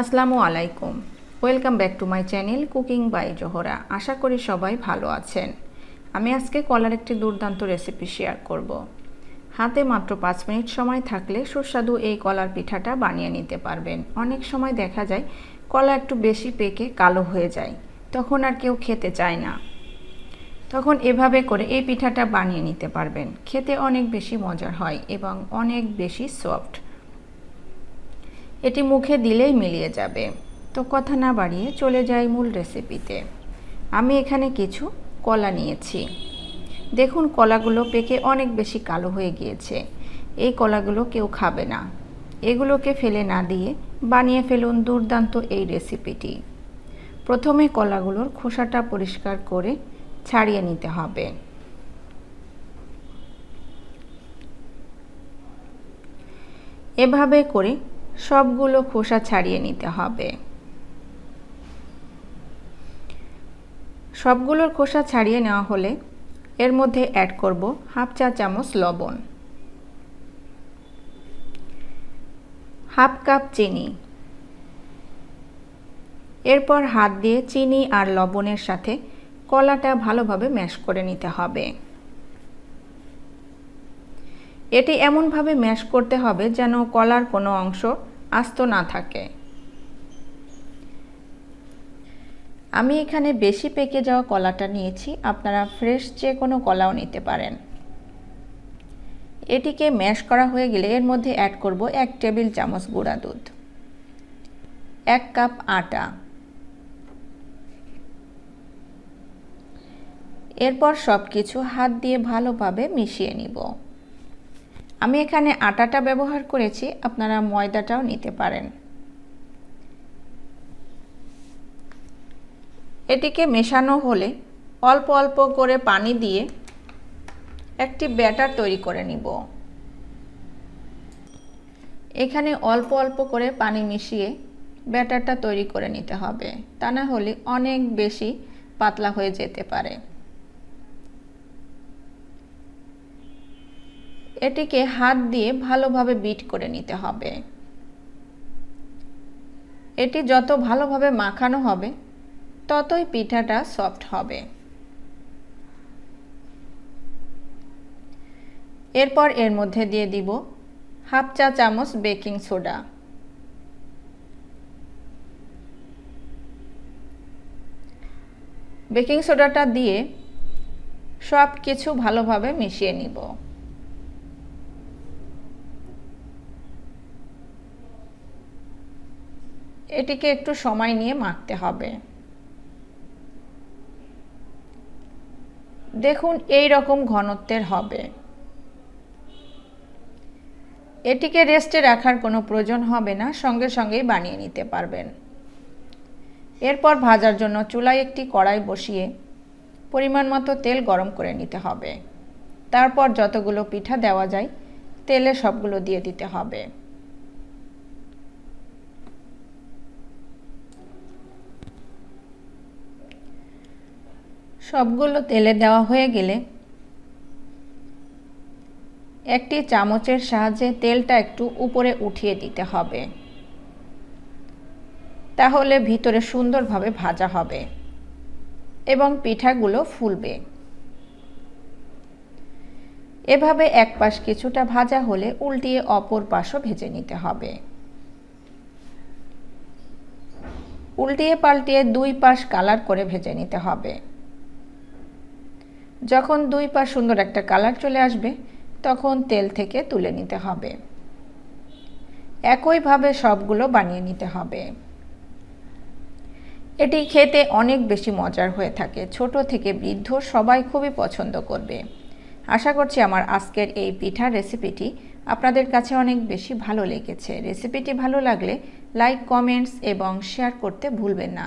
আসসালামু আলাইকুম। Welcome back to my channel cooking by Zohra আশা করি সবাই ভালো আছেন। আমি আজকে কলার একটি দুর্দান্ত রেসিপি শেয়ার করব। হাতে মাত্র পাঁচ মিনিট সময় থাকলে সুস্বাদু এই কলার পিঠাটা বানিয়ে নিতে পারবেন। অনেক সময় দেখা যায়, কলা একটু বেশি পেকে কালো হয়ে যায়। তখন আর কেউ খেতে চায় না। তখন এভাবে করে এই পিঠাটা বানিয়ে নিতে পারবেন। খেতে অনেক বেশি মজার হয় এবং অনেক বেশি সফট এটি মুখে দিলেই মিলিয়ে যাবে। তো কথা না বাড়িয়ে চলে যাই মূল রেসিপিতে আমি এখানে কিছু কলা নিয়েছি। দেখুন কলাগুলো পেকে অনেক বেশি কালো হয়ে গিয়েছে। এই কলাগুলো কেউ খাবে না। এগুলোকে ফেলে না দিয়ে বানিয়ে ফেলুন দুর্দান্ত এই রেসিপিটি প্রথমে কলাগুলোর খোসাটা পরিষ্কার করে ছাড়িয়ে নিতে হবে। এভাবে করে সবগুলো খোসা ছাড়িয়ে নিতে হবে। সবগুলোর খোসা ছাড়িয়ে নেওয়া হলে এর মধ্যে অ্যাড করব হাফ চা চামচ লবণ। হাফ কাপ চিনি। এরপর হাত দিয়ে চিনি আর লবণের সাথে কলাটা ভালোভাবে ম্যাশ করে নিতে হবে। এটি এমনভাবে ম্যাশ করতে হবে যেন কলার কোনো অংশ আস্ত না থাকে। আমি এখানে বেশি পেকে যাওয়া কলাটা নিয়েছি, আপনারা ফ্রেশ যে কোনো কলাও নিতে পারেন। এটিকে ম্যাশ করা হয়ে গেলে এর মধ্যে অ্যাড করব এক টেবিল চামচ গুঁড়া দুধ, এক কাপ আটা। এরপর সব কিছু হাত দিয়ে ভালোভাবে মিশিয়ে নিব। আমি এখানে আটাটা ব্যবহার করেছি, আপনারা ময়দাটাও নিতে পারেন। এটিকে মেশানো হলে অল্প অল্প করে পানি দিয়ে একটি ব্যাটার তৈরি করে নিব। এখানে অল্প অল্প করে পানি মিশিয়ে ব্যাটারটা তৈরি করে নিতে হবে, তা না হলে অনেক বেশি পাতলা হয়ে যেতে পারে। এটিকে হাত দিয়ে ভালোভাবে বিট করে নিতে হবে। এটি যত ভালোভাবে মাখানো হবে, ততই পিঠাটা সফট হবে। এরপর এর মধ্যে দিয়ে দিব হাফ চা চামচ বেকিং সোডা। বেকিং সোডাটা দিয়ে সব কিছু ভালোভাবে মিশিয়ে নিব। এটিকে একটু সময় নিয়ে মাখতে হবে। দেখুন, এই রকম ঘনত্বের হবে। এটিকে রেস্টে রাখার কোনো প্রয়োজন হবে না, সঙ্গে সঙ্গেই বানিয়ে নিতে পারবেন। এরপর ভাজার জন্য চুলায় একটি কড়াই বসিয়ে পরিমাণ মতো তেল গরম করে নিতে হবে। তারপর যতগুলো পিঠা দেওয়া যায়, তেলে সবগুলো দিয়ে দিতে হবে। সবগুলো তেলে দেওয়া হয়ে গেলে একটি চামচের সাহায্যে তেলটা একটু উপরে উঠিয়ে দিতে হবে। তাহলে ভিতরে সুন্দরভাবে ভাজা হবে এবং পিঠাগুলো ফুলবে। এভাবে এক পাশ কিছুটা ভাজা হলে উল্টিয়ে অপর পাশও ভেজে নিতে হবে। উল্টিয়ে পাল্টিয়ে দুই পাশ কালার করে ভেজে নিতে হবে। যখন দুই পা সুন্দর একটা কালার চলে আসবে, তখন তেল থেকে তুলে নিতে হবে। একইভাবে সবগুলো বানিয়ে নিতে হবে। এটি খেতে অনেক বেশি মজার হয়ে থাকে। ছোট থেকে বৃদ্ধ সবাই খুবই পছন্দ করবে। আশা করছি আমার আজকের এই পিঠার রেসিপিটি আপনাদের কাছে অনেক বেশি ভালো লেগেছে। রেসিপিটি ভালো লাগলে লাইক, কমেন্টস এবং শেয়ার করতে ভুলবেন না।